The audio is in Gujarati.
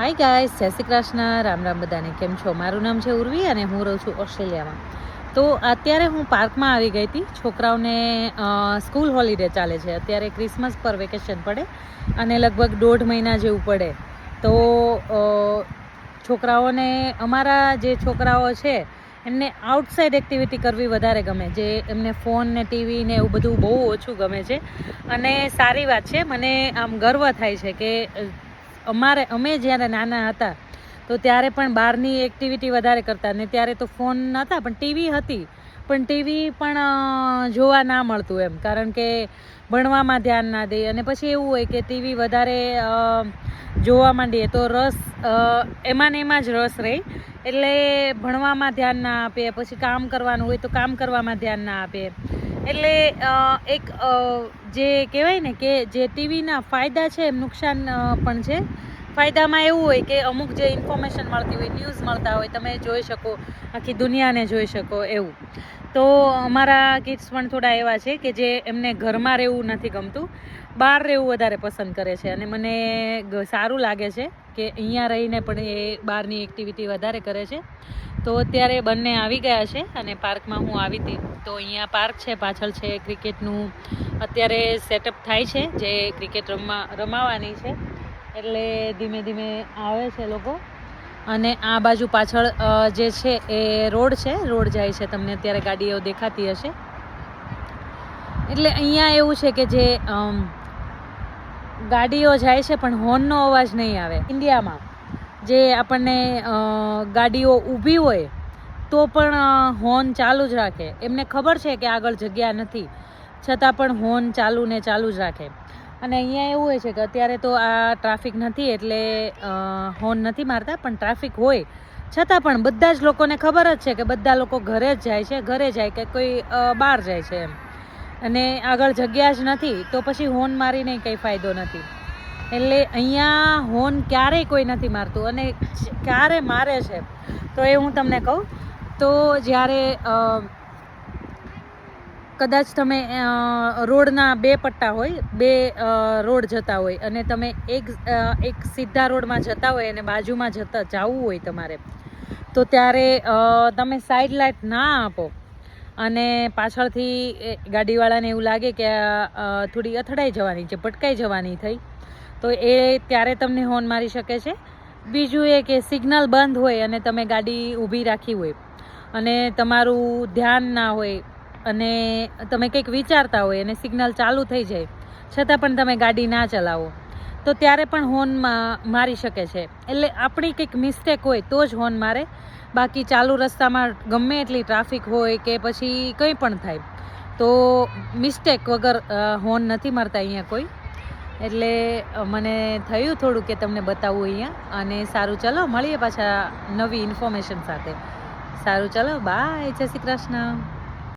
હાય ગાઈસ જય શ્રી કૃષ્ણ. રામ રામ બધાને કેમ છો? મારું નામ છે ઉર્વી અને હું રહું છું ઓસ્ટ્રેલિયામાં. તો અત્યારે હું પાર્કમાં આવી ગઈ હતી. છોકરાઓને સ્કૂલ હોલિડે ચાલે છે. અત્યારે ક્રિસમસ પર વેકેશન પડે અને લગભગ દોઢ મહિના જેવું પડે. તો છોકરાઓને, અમારા જે છોકરાઓ છે, એમને આઉટસાઇડ એક્ટિવિટી કરવી વધારે ગમે. જે એમને ફોન ને ટીવી ને એવું બધું બહુ ઓછું ગમે છે. અને સારી વાત છે. મને આમ ગર્વ થાય છે કે અમારે, અમે જ્યારે નાના હતા, તો ત્યારે પણ બહારની એક્ટિવિટી વધારે કરતા ને ત્યારે તો ફોન નહોતા પણ ટીવી હતી. પણ ટીવી પણ જોવા ના મળતું એમ, કારણ કે ભણવામાં ધ્યાન ના દે. અને પછી એવું હોય કે ટીવી વધારે જોવા માંડીએ તો રસ એમાં ને એમાં જ રસ રહે. એટલે ભણવામાં ધ્યાન ના આપે, પછી કામ કરવાનું હોય તો કામ કરવામાં ધ્યાન ના આપે. એટલે એક જે કહેવાય ને કે જે ટીવીના ફાયદા છે, એમ નુકસાન પણ છે. ફાયદામાં એવું હોય કે અમુક જે ઇન્ફોર્મેશન મળતી હોય ન્યૂઝ મળતા હોય, તમે જોઈ શકો, આખી દુનિયાને જોઈ શકો એવું. તો અમારા કિડ્સ પણ થોડા એવા છે કે જે એમને ઘરમાં રહેવું નથી ગમતું. બહાર રહેવું વધારે પસંદ કરે છે અને મને સારું લાગે છે કે અહીંયા રહીને પણ એ બહારની એક્ટિવિટી વધારે કરે છે. તો અત્યારે બંને આવી ગયા છે અને પાર્કમાં હું આવી હતી. તો અહીંયા પાર્ક છે, પાછળ છે, ક્રિકેટનું અત્યારે સેટઅપ થાય છે, જે ક્રિકેટ રમવા, રમાવાની છે. એટલે ધીમે ધીમે આવે છે લોકો. અને આ બાજુ પાછળ જે છે એ રોડ છે, રોડ જાય છે, તમને અત્યારે ગાડીઓ દેખાતી હશે. એટલે અહીંયા એવું છે કે જે ગાડીઓ જાય છે, પણ હોર્નનો અવાજ નહીં આવે. ઇન્ડિયામાં જે આપણને ગાડીઓ ઊભી હોય, તો પણ હોર્ન ચાલુ જ રાખે. એમને ખબર છે કે આગળ જગ્યા નથી, છતાં પણ હોર્ન ચાલુ ને ચાલુ જ રાખે. અને અહીંયા એવું હોય છે કે અત્યારે તો આ ટ્રાફિક નથી એટલે હોર્ન નથી મારતા, પણ ટ્રાફિક હોય. છતાં પણ બધા જ લોકોને ખબર જ છે કે બધા લોકો ઘરે જ જાય છે, ઘરે જાય કે કોઈ બહાર જાય છે એમ. અને આગળ જગ્યા જ નથી, તો પછી હોર્ન મારીને કંઈ ફાયદો નથી. એટલે અહીંયા હોર્ન ક્યારેય કોઈ નથી મારતું અને ક્યારે મારે છે, તો એ હું તમને કહું. તો જ્યારે કદાચ તમે રોડના બે પટ્ટા હોય, બે રોડ જતા હોય અને તમે એક એક સીધા રોડમાં જતા હોય અને બાજુમાં જતા, જવું હોય તમારે, તો ત્યારે તમે સાઈડ લાઇટ ના આપો. અને પાછળથી ગાડીવાળાને એવું લાગે કે થોડી અથડાઈ જવાની છે, ભટકાઈ જવાની થઈ, તો એ ત્યારે તમને હોર્ન મારી શકે છે. બીજું એ કે સિગ્નલ બંધ હોય અને તમે ગાડી ઊભી રાખી હોય અને તમારું ધ્યાન ના હોય અને તમે કંઈક વિચારતા હોય અને સિગ્નલ ચાલુ થઈ જાય, છતાં પણ તમે ગાડી ના ચલાવો. તો ત્યારે પણ હોર્નમાં મારી શકે છે. એટલે આપણી કંઈક મિસ્ટેક હોય તો જ હોર્ન મારે. બાકી ચાલુ રસ્તામાં ગમે એટલી ટ્રાફિક હોય કે પછી કંઈ પણ થાય. તો મિસ્ટેક વગર હોર્ન નથી મારતા અહીંયા કોઈ. એટલે મને થયું થોડું કે તમને બતાવું અહીંયા. અને સારું ચલો, મળીએ પાછા નવી ઇન્ફોર્મેશન સાથે. સારું ચલો બાય જય શ્રી કૃષ્ણ.